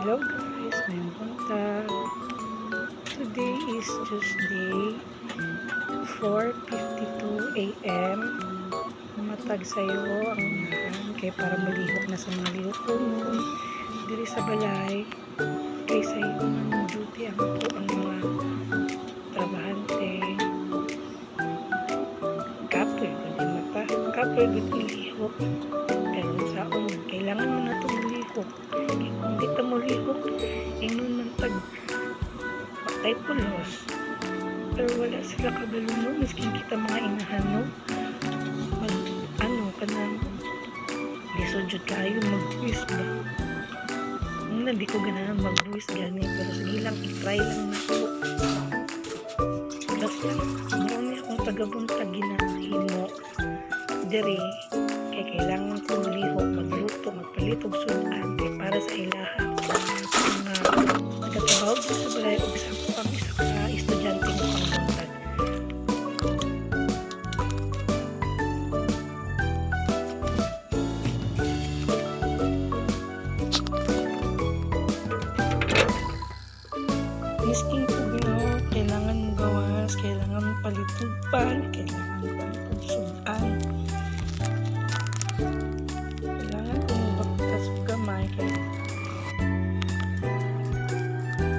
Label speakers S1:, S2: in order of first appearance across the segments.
S1: Hello guys, may punta. Today is Tuesday, 4.52 a.m. Matag sayo ang unahan kay para malihok na sa mga lihok ko nun. Diri sa balay, kay sa ng duty ang po ang mga trabahante. Kapoy, kundi mapa. Kapoy, kundi lihok. Pero sa una, kailangan patay pulos. Pero wala sila kabalungo, miskin kita mga inahan, no? Mag, ano, kanang lisod jud kayo, mag-buwis ba? Una, di ko ganahan mag-buwis gani, pero sige lang, i-try lang na ko. Basta, marami akong tagabuntag ginahimo. Dere, kaya kailangan ko malihok, magluto, magpalitog sudan, kaya para sa ilaha. Mga nagkatawag ko sa balay, o isa palitupan, kailangan mo palitog sudan. Kailangan ko mo bagtas og gamay, kaya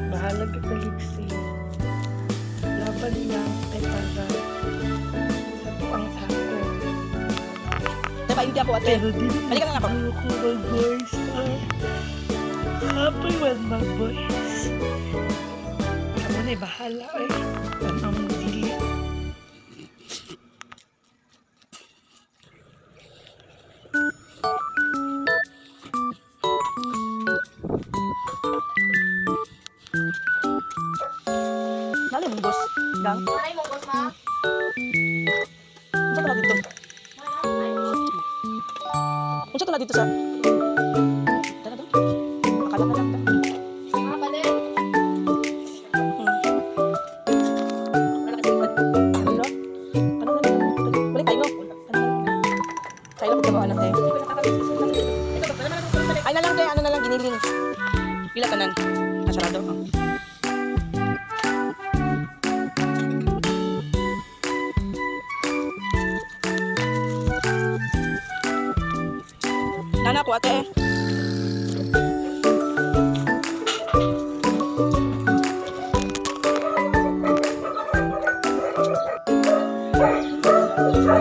S1: bahala ka kaliksi. Laban lang kay para sa buang sako.
S2: Diba, hindi ako ate.
S1: Pero di
S2: Halika na nga po.
S1: ko mag-boys. ah. Happy with my boys. Ako na'y bahala eh. Ano
S2: Gang.
S3: Malay mo, boss, ma.
S2: To na dito? Unsa to na dito sa? Tara to. Akala ka lang.
S3: Ma, pala.
S2: Lang? Lang. Ay na lang tayo, ano na lang giniling. Pila ka nan? Ah, sarado. Oh. Nana ko ate eh.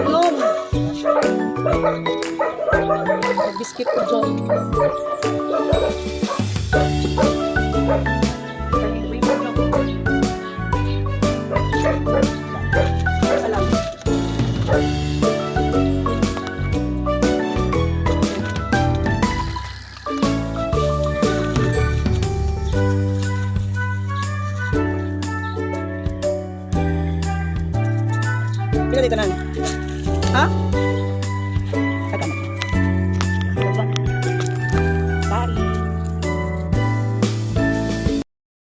S2: Inom. Biscuit ko dyan. Dito nan? Ha?